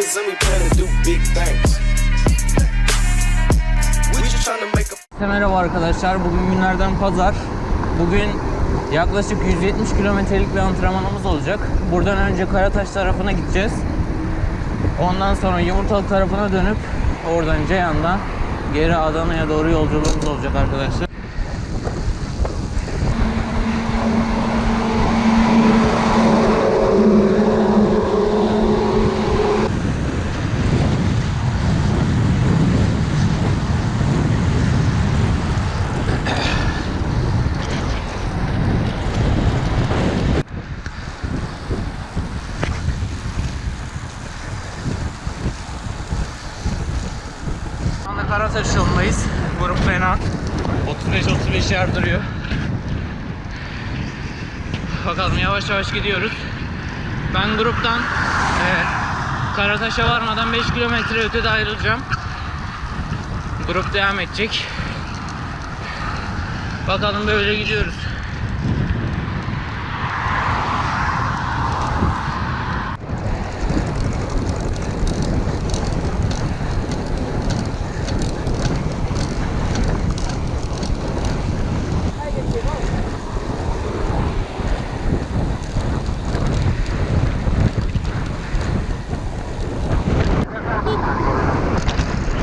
niggas and we plan to do big things. Merhaba arkadaşlar. Bugün günlerden pazar. Bugün yaklaşık 170 kilometrelik bir antrenmanımız olacak. Buradan önce Karataş tarafına gideceğiz. Ondan sonra Yumurtalık tarafına dönüp oradan Ceyhan'dan geri Adana'ya doğru yolculuğumuz olacak arkadaşlar. Karataş yolundayız. Grup fena. 35-35 yardırıyor. Bakalım yavaş yavaş gidiyoruz. Ben gruptan e, Karataş'a varmadan 5 kilometre ötede ayrılacağım. Grup devam edecek. Bakalım böyle gidiyoruz.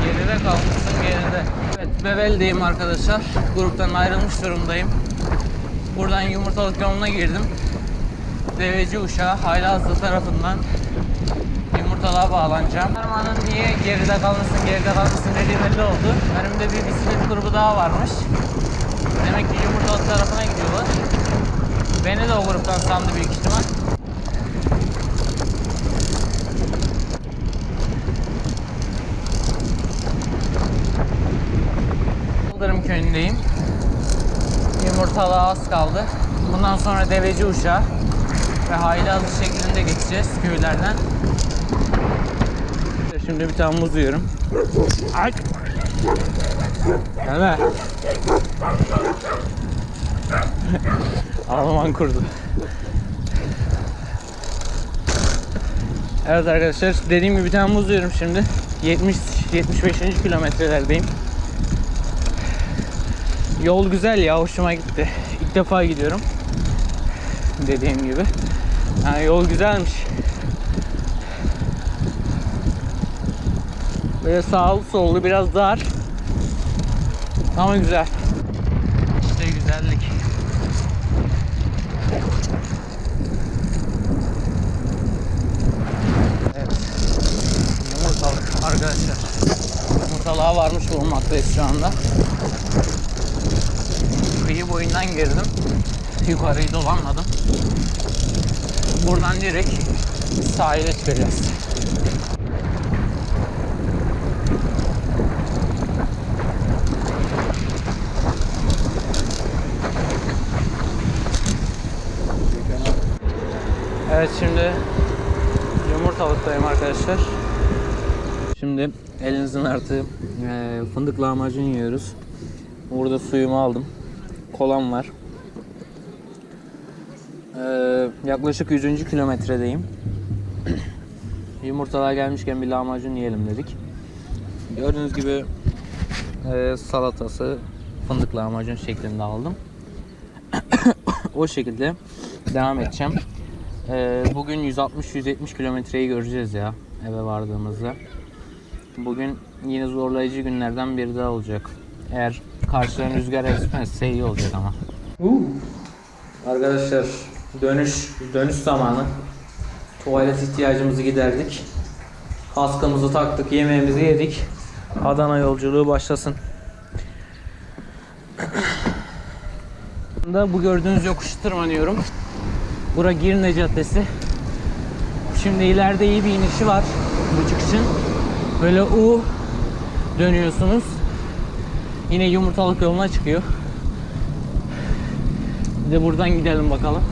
Geride kalmışsın geride. Evet Bevel'deyim arkadaşlar. Gruptan ayrılmış durumdayım. Buradan yumurtalık yoluna girdim. Deveci uşağı Haylazlı tarafından yumurtalığa bağlanacağım. Armanın niye geride kalmışsın geride kalmışsın dediği belli oldu. Önümde bir bisiklet grubu daha varmış. Demek ki yumurtalık tarafına gidiyorlar. Beni de o gruptan sandı büyük ihtimal. Köyündeyim. Yumurtalığa az kaldı. Bundan sonra deveci uşağı ve hayli hızlı şeklinde geçeceğiz köylerden. Şimdi bir tane muz yiyorum. Ay. Gelme. Alman kurdu. Evet arkadaşlar dediğim gibi bir tane muz yiyorum şimdi. 70 75. kilometrelerdeyim. Yol güzel ya hoşuma gitti. İlk defa gidiyorum. Dediğim gibi. Yani yol güzelmiş. Böyle sağlı sollu biraz dar. Ama güzel. İşte güzellik. Evet. Yumurtalık arkadaşlar. Yumurtalığa varmış bulunmaktayız şu anda kıyı boyundan girdim. Yukarıyı dolanmadım. Buradan direkt sahile çıkacağız. Evet şimdi yumurtalıktayım arkadaşlar. Şimdi elinizin artığı eee, fındık lahmacun yiyoruz. Burada suyumu aldım. Kolam var. Ee, yaklaşık 100. kilometredeyim. Yumurtalar gelmişken bir lahmacun yiyelim dedik. Gördüğünüz gibi e, salatası fındık lahmacun şeklinde aldım. o şekilde devam edeceğim. Ee, bugün 160-170 kilometreyi göreceğiz ya eve vardığımızda. Bugün yine zorlayıcı günlerden biri daha olacak. Eğer karşıdan rüzgar esmezse iyi olacak ama. Arkadaşlar dönüş dönüş zamanı. Tuvalet ihtiyacımızı giderdik. Kaskımızı taktık, yemeğimizi yedik. Adana yolculuğu başlasın. da bu gördüğünüz yokuşu tırmanıyorum. Bura Girne Caddesi. Şimdi ileride iyi bir inişi var bu çıkışın. Böyle U dönüyorsunuz. Yine yumurtalık yoluna çıkıyor. Bir de buradan gidelim bakalım.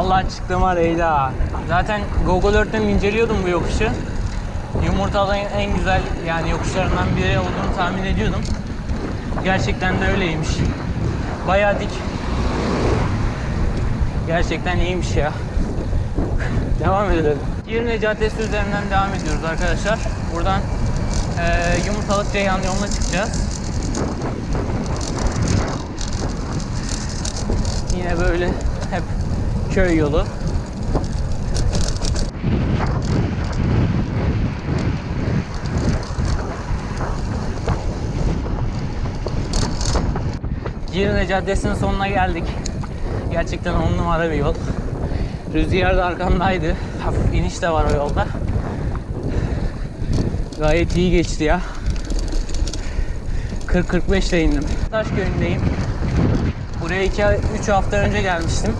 Aa çıktım Areyla. Zaten Google Earth'ten inceliyordum bu yokuşu. Yumurtalı'nın en güzel yani yokuşlarından biri olduğunu tahmin ediyordum. Gerçekten de öyleymiş. Bayağı dik. Gerçekten iyiymiş ya. Devam edelim. Girne Caddesi üzerinden devam ediyoruz arkadaşlar. Buradan eee Yumurtalık Ceyhan yoluna çıkacağız. Yine böyle hep köy yolu. Girne Caddesi'nin sonuna geldik. Gerçekten on numara bir yol. Rüzgar da arkamdaydı. Hafif iniş de var o yolda. Gayet iyi geçti ya. 40-45 ile indim. Taşköy'ündeyim. Buraya 2-3 hafta önce gelmiştim.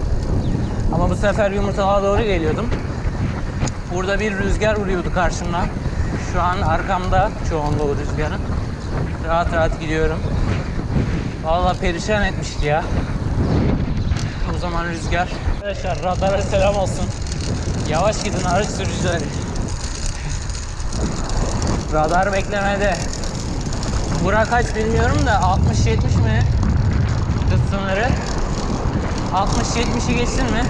Ama bu sefer yumurtalığa doğru geliyordum. Burada bir rüzgar vuruyordu karşımdan. Şu an arkamda çoğunluğu rüzgarın. Rahat rahat gidiyorum. Vallahi perişan etmişti ya. O zaman rüzgar. Arkadaşlar radara selam olsun. Yavaş gidin araç sürücüleri. Radar beklemede. Bura kaç bilmiyorum da 60-70 mi? Hız sınırı. 60-70'i geçsin mi?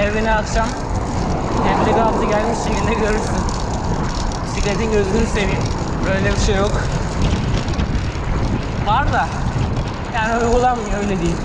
Evine akşam tebligatı gelmiş şekilde görürsün. Bisikletin gözünü seveyim. Böyle bir şey yok. Var da yani uygulanmıyor öyle değil.